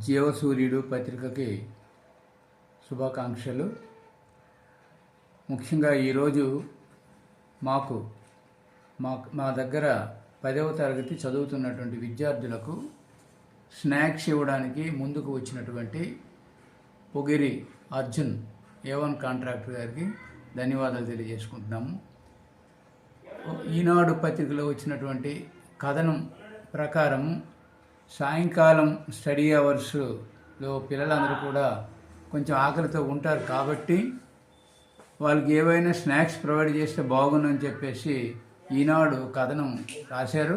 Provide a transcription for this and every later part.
జీవసూర్యుడు పత్రికకి శుభాకాంక్షలు. ముఖ్యంగా ఈరోజు మాకు మా మా దగ్గర పదవ తరగతి చదువుతున్నటువంటి విద్యార్థులకు స్నాక్స్ ఇవ్వడానికి ముందుకు వచ్చినటువంటి పొగిరి అర్జున్ ఏవన్ కాంట్రాక్టర్ గారికి ధన్యవాదాలు తెలియజేసుకుంటున్నాము. ఈనాడు పత్రికలో వచ్చినటువంటి కథనం ప్రకారం సాయంకాలం స్టడీ అవర్స్లో పిల్లలందరూ కూడా కొంచెం ఆకలితో ఉంటారు కాబట్టి వాళ్ళకి ఏవైనా స్నాక్స్ ప్రొవైడ్ చేస్తే బాగుందని చెప్పేసి ఈనాడు కథనం రాశారు.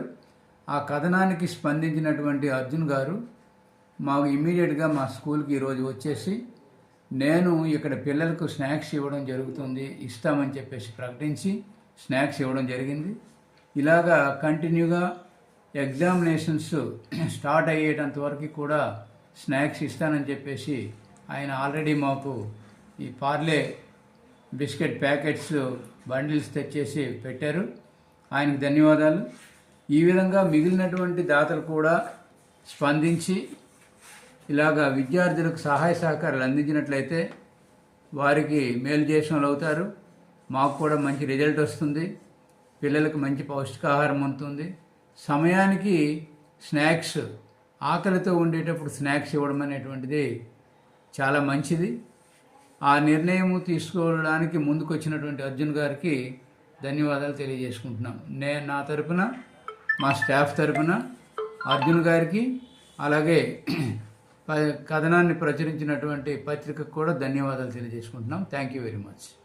ఆ కథనానికి స్పందించినటువంటి అర్జున్ గారు మాకు ఇమ్మీడియట్గా మా స్కూల్కి ఈరోజు వచ్చేసి నేను ఇక్కడ పిల్లలకు స్నాక్స్ ఇవ్వడం జరుగుతుంది ఇస్తామని చెప్పేసి ప్రకటించి స్నాక్స్ ఇవ్వడం జరిగింది. ఇలాగా కంటిన్యూగా ఎగ్జామినేషన్స్ స్టార్ట్ అయ్యేటంత వరకు కూడా స్నాక్స్ ఇస్తానని చెప్పేసి ఆయన ఆల్రెడీ మాకు ఈ పార్లే బిస్కెట్ ప్యాకెట్స్ బండిల్స్ తెచ్చేసి పెట్టారు. ఆయనకు ధన్యవాదాలు. ఈ విధంగా మిగిలినటువంటి దాతలు కూడా స్పందించి ఇలాగా విద్యార్థులకు సహాయ సహకారాలు అందించినట్లయితే వారికి మేలు చేసిన అవుతారు. మాకు కూడా మంచి రిజల్ట్ వస్తుంది. పిల్లలకు మంచి పౌష్టికాహారం ఉంటుంది. సమయానికి స్నాక్స్ ఆకలితో ఉండేటప్పుడు స్నాక్స్ ఇవ్వడం అనేటువంటిది చాలా మంచిది. ఆ నిర్ణయం తీసుకోవడానికి ముందుకొచ్చినటువంటి అర్జున్ గారికి ధన్యవాదాలు తెలియజేసుకుంటున్నాం నేను నా తరపున మా స్టాఫ్ తరపున అర్జున్ గారికి అలాగే ప- కథనాన్ని ప్రచురించినటువంటి పత్రికకు కూడా ధన్యవాదాలు తెలియజేసుకుంటున్నాం. Thank you very much.